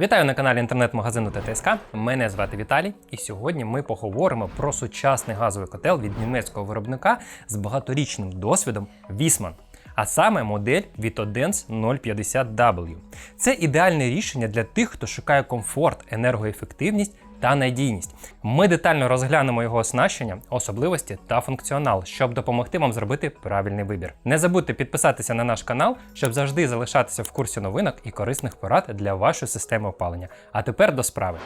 Вітаю на каналі інтернет-магазину ТТСК. Мене звати Віталій, і сьогодні ми поговоримо про сучасний газовий котел від німецького виробника з багаторічним досвідом Вісман. А саме модель Vitodens 050W. Це ідеальне рішення для тих, хто шукає комфорт, енергоефективність та надійність. Ми детально розглянемо його оснащення, особливості та функціонал, щоб допомогти вам зробити правильний вибір. Не забудьте підписатися на наш канал, щоб завжди залишатися в курсі новинок і корисних порад для вашої системи опалення. А тепер до справи.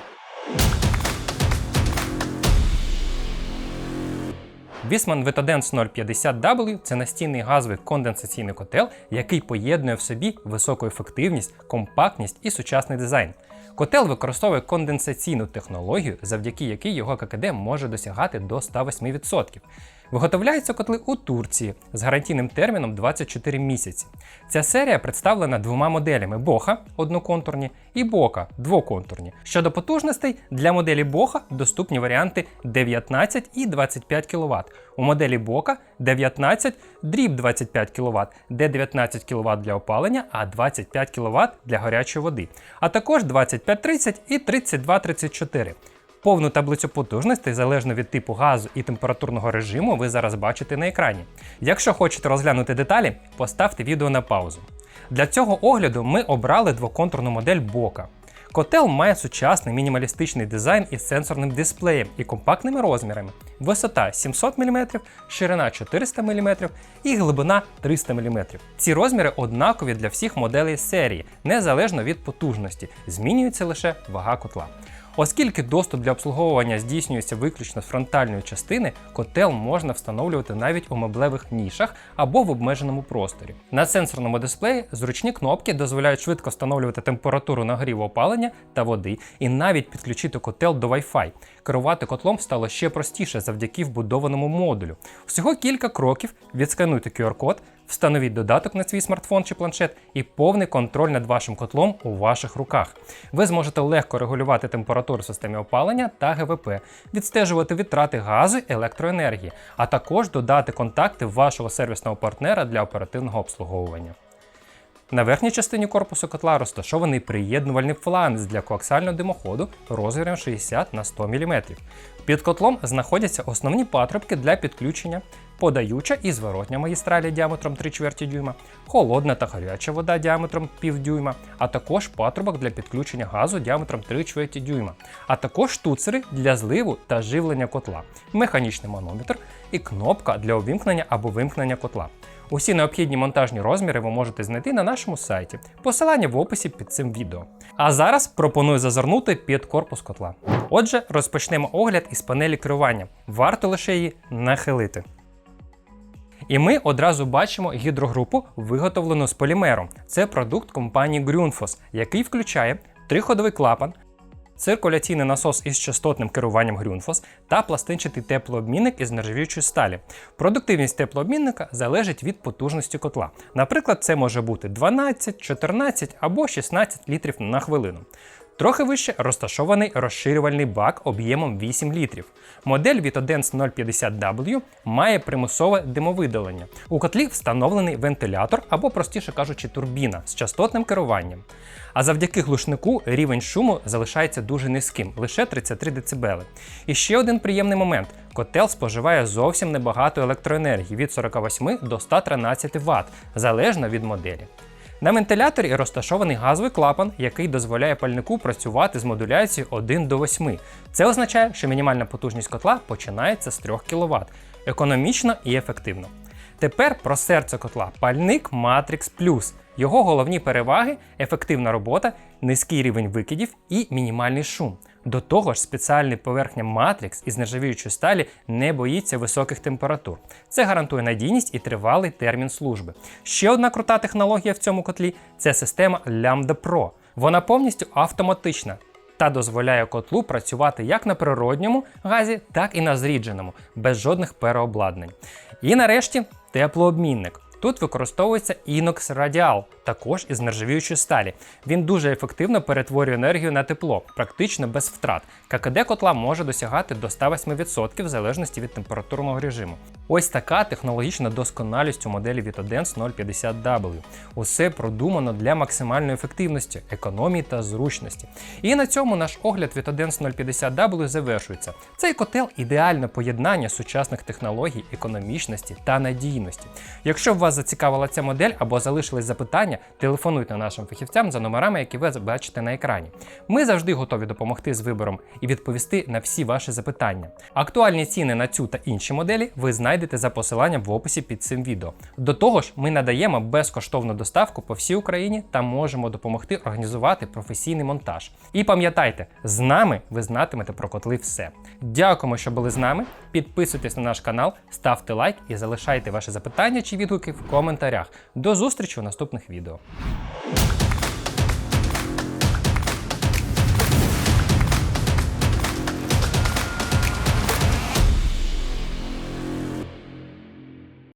Вісман Vitodens 050W це настійний газовий конденсаційний котел, який поєднує в собі високу ефективність, компактність і сучасний дизайн. Котел використовує конденсаційну технологію, завдяки якій його ККД може досягати до 108%. Виготовляються котли у Турції з гарантійним терміном 24 місяці. Ця серія представлена двома моделями Боха одноконтурні і Бока двоконтурні. Щодо потужностей, для моделі Боха доступні варіанти 19 і 25 кВт. У моделі Бока 19 дріб 25 кВт, де 19 кВт для опалення, а 25 кВт для гарячої води, а також 25-30 і 32-34. Повну таблицю потужностей залежно від типу газу і температурного режиму ви зараз бачите на екрані. Якщо хочете розглянути деталі, поставте відео на паузу. Для цього огляду ми обрали двоконтурну модель Бока. Котел має сучасний мінімалістичний дизайн із сенсорним дисплеєм і компактними розмірами. Висота 700 мм, ширина 400 мм і глибина 300 мм. Ці розміри однакові для всіх моделей серії, незалежно від потужності, змінюється лише вага котла. Оскільки доступ для обслуговування здійснюється виключно з фронтальної частини, котел можна встановлювати навіть у меблевих нішах або в обмеженому просторі. На сенсорному дисплеї зручні кнопки дозволяють швидко встановлювати температуру нагріву опалення та води і навіть підключити котел до Wi-Fi. Керувати котлом стало ще простіше завдяки вбудованому модулю. Всього кілька кроків, відскануйте QR-код, Встановіть додаток на свій смартфон чи планшет і повний контроль над вашим котлом у ваших руках. Ви зможете легко регулювати температуру в системі опалення та ГВП, відстежувати витрати газу електроенергії, а також додати контакти вашого сервісного партнера для оперативного обслуговування. На верхній частині корпусу котла розташований приєднувальний фланець для коаксального димоходу розміром 60 на 100 мм. Під котлом знаходяться основні патрубки для підключення, подаюча і зворотня магістралі діаметром 3 чверті дюйма, холодна та гаряча вода діаметром пів дюйма, а також патрубок для підключення газу діаметром 3 чверті дюйма, а також штуцери для зливу та живлення котла, механічний манометр і кнопка для увімкнення або вимкнення котла. Усі необхідні монтажні розміри ви можете знайти на нашому сайті. Посилання в описі під цим відео. А зараз пропоную зазирнути під корпус котла. Отже, розпочнемо огляд із панелі керування. Варто лише її нахилити. І ми одразу бачимо гідрогрупу, виготовлену з полімеру. Це продукт компанії Grundfos, який включає триходовий клапан, циркуляційний насос із частотним керуванням Грюнфос та пластинчатий теплообмінник із нержавіючої сталі. Продуктивність теплообмінника залежить від потужності котла. Наприклад, це може бути 12, 14 або 16 літрів на хвилину. Трохи вище розташований розширювальний бак об'ємом 8 літрів. Модель Vitodens 050W має примусове димовидалення. У котлі встановлений вентилятор або, простіше кажучи, турбіна з частотним керуванням. А завдяки глушнику рівень шуму залишається дуже низьким лише 33 дБ. І ще один приємний момент: котел споживає зовсім небагато електроенергії від 48 до 113 Вт, залежно від моделі. На вентиляторі розташований газовий клапан, який дозволяє пальнику працювати з модуляцією 1 до 8. Це означає, що мінімальна потужність котла починається з 3 кВт, економічно і ефективно. Тепер про серце котла пальник Matrix Plus. Його головні переваги ефективна робота, низький рівень викидів і мінімальний шум. До того ж, спеціальний поверхня Matrix із нержавіючої сталі не боїться високих температур. Це гарантує надійність і тривалий термін служби. Ще одна крута технологія в цьому котлі це система Lambda Pro. Вона повністю автоматична та дозволяє котлу працювати як на природньому газі, так і на зрідженому, без жодних переобладнань. І нарешті теплообмінник. Тут використовується Inox Radial також із нержавіючої сталі. Він дуже ефективно перетворює енергію на тепло, практично без втрат. ККД котла може досягати до 108% в залежності від температурного режиму. Ось така технологічна досконалість у моделі Vitodens 050W. Усе продумано для максимальної ефективності, економії та зручності. І на цьому наш огляд Vitodens 050W завершується. Цей котел ідеальне поєднання сучасних технологій, економічності та надійності. Якщо вас зацікавила ця модель або залишились запитання, телефонуйте нашим фахівцям за номерами, які ви бачите на екрані. Ми завжди готові допомогти з вибором і відповісти на всі ваші запитання. Актуальні ціни на цю та інші моделі ви знайдете за посиланням в описі під цим відео. До того ж, ми надаємо безкоштовну доставку по всій Україні та можемо допомогти організувати професійний монтаж. І пам'ятайте, з нами ви знатимете про котли все. Дякуємо, що були з нами. Підписуйтесь на наш канал, ставте лайк і залишайте ваші запитання чи відгуки в коментарях. До зустрічі у наступних відео.